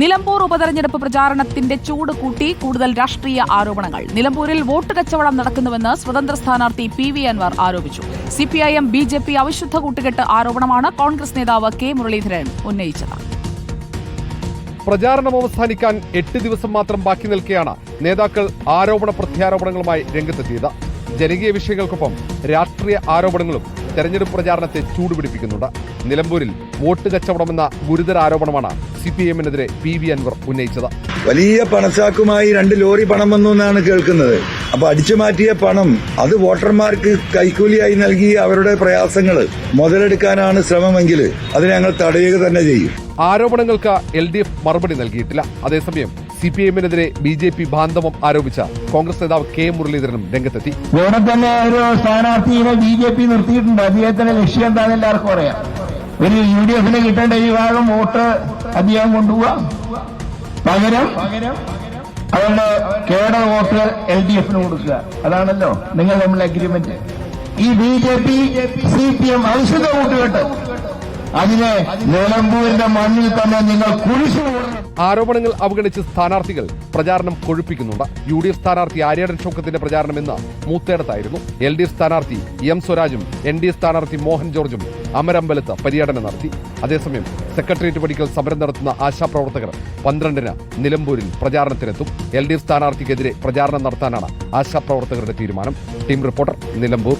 നിലമ്പൂർ ഉപതെരഞ്ഞെടുപ്പ് പ്രചാരണത്തിന്റെ ചൂട് കൂട്ടി കൂടുതൽ രാഷ്ട്രീയ ആരോപണങ്ങൾ. നിലമ്പൂരിൽ വോട്ട് കച്ചവടം നടക്കുന്നുവെന്ന് സ്വതന്ത്ര സ്ഥാനാർത്ഥി പി വി അൻവർ ആരോപിച്ചു. C P I M B J P അവിശുദ്ധ കൂട്ടുകെട്ട് ആരോപണമാണ് കോൺഗ്രസ് നേതാവ് കെ മുരളീധരൻ ഉന്നയിച്ചത്. പ്രചാരണം അവസാനിക്കാൻ എട്ട് ദിവസം മാത്രം ബാക്കി നിൽക്കെയാണ് നേതാക്കൾ ആരോപണ പ്രത്യാരോപണങ്ങളുമായി രംഗത്തെത്തിയത്. ജനകീയ വിഷയങ്ങൾക്കൊപ്പം രാഷ്ട്രീയ ആരോപണങ്ങളും തെരഞ്ഞെടുപ്പ് പ്രചാരണത്തെ ചൂടുപിടിപ്പിക്കുന്നുണ്ട്. നിലമ്പൂരിൽ വോട്ട് കച്ചവടമെന്ന ഗുരുതര ആരോപണമാണ് സി പി എമ്മിനെതിരെ പി വി അൻവർ ഉന്നയിച്ചത്. വലിയ പണച്ചാക്കുമായി രണ്ട് ലോറി പണം വന്നു എന്നാണ് കേൾക്കുന്നത്. അപ്പൊ അടിച്ചു മാറ്റിയ പണം അത് വോട്ടർമാർക്ക് കൈക്കൂലിയായി നൽകി അവരുടെ പ്രയാസങ്ങൾ മുതലെടുക്കാനാണ് ശ്രമമെങ്കിൽ അത് ഞങ്ങൾ തടയുക തന്നെ ചെയ്യും. ആരോപണങ്ങൾക്ക് എൽ ഡി എഫ് മറുപടി നൽകിയിട്ടില്ല. അതേസമയം സി പി എമ്മിനെതിരെ ബി ജെ പി ബാന്ധവം ആരോപിച്ച കോൺഗ്രസ് നേതാവ് കെ മുരളീധരനും രംഗത്തെത്തി. ഇവിടെ ഒരു സ്ഥാനാർത്ഥിയെ ബി ജെ പി നിർത്തിയിട്ടുണ്ട്. അദ്ദേഹത്തിന്റെ ലക്ഷ്യം എന്താണെന്ന് എല്ലാവർക്കും അറിയാം. ഒരു യു ഡി എഫിന് കിട്ടേണ്ട ഈ ഭാഗം വോട്ട് അദ്ദേഹം കൊണ്ടുപോവാ. പകരം അവരുടെ കേട വോട്ട് എൽ ഡി എഫിന് കൊടുക്കുക. അതാണല്ലോ നിങ്ങൾ തമ്മിൽ അഗ്രിമെന്റ് ഈ B J P C P M ഔഷധ കൂട്ടുകെട്ട് അതിനെ നിലമ്പൂരിന്റെ മണ്ണിൽ തന്നെ നിങ്ങൾ കുഴിച്ചു കൂടണം ആരോപണങ്ങൾ അവഗണിച്ച് സ്ഥാനാർത്ഥികൾ പ്രചാരണം കൊഴുപ്പിക്കുന്നുണ്ട്. യു ഡി എഫ് സ്ഥാനാർത്ഥി ആര്യാടൻ ഷൗക്കത്തിന്റെ പ്രചാരണം ഇന്ന് മൂത്തേടത്തായിരുന്നു. എൽ ഡി എഫ് സ്ഥാനാർത്ഥി എം സ്വരാജും എൻ ഡി എ സ്ഥാനാർത്ഥി മോഹൻ ജോർജും അമരമ്പലത്ത് പര്യടനം നടത്തി. അതേസമയം സെക്രട്ടേറിയറ്റ് പടിക്കൽ സമരം നടത്തുന്ന ആശാപ്രവർത്തകർ പന്ത്രണ്ടിന് നിലമ്പൂരിൽ പ്രചാരണത്തിനെത്തും. എൽ ഡി എഫ് സ്ഥാനാർത്ഥിക്കെതിരെ പ്രചാരണം നടത്താനാണ് ആശാപ്രവർത്തകരുടെ തീരുമാനം. Team reporter Nilambur.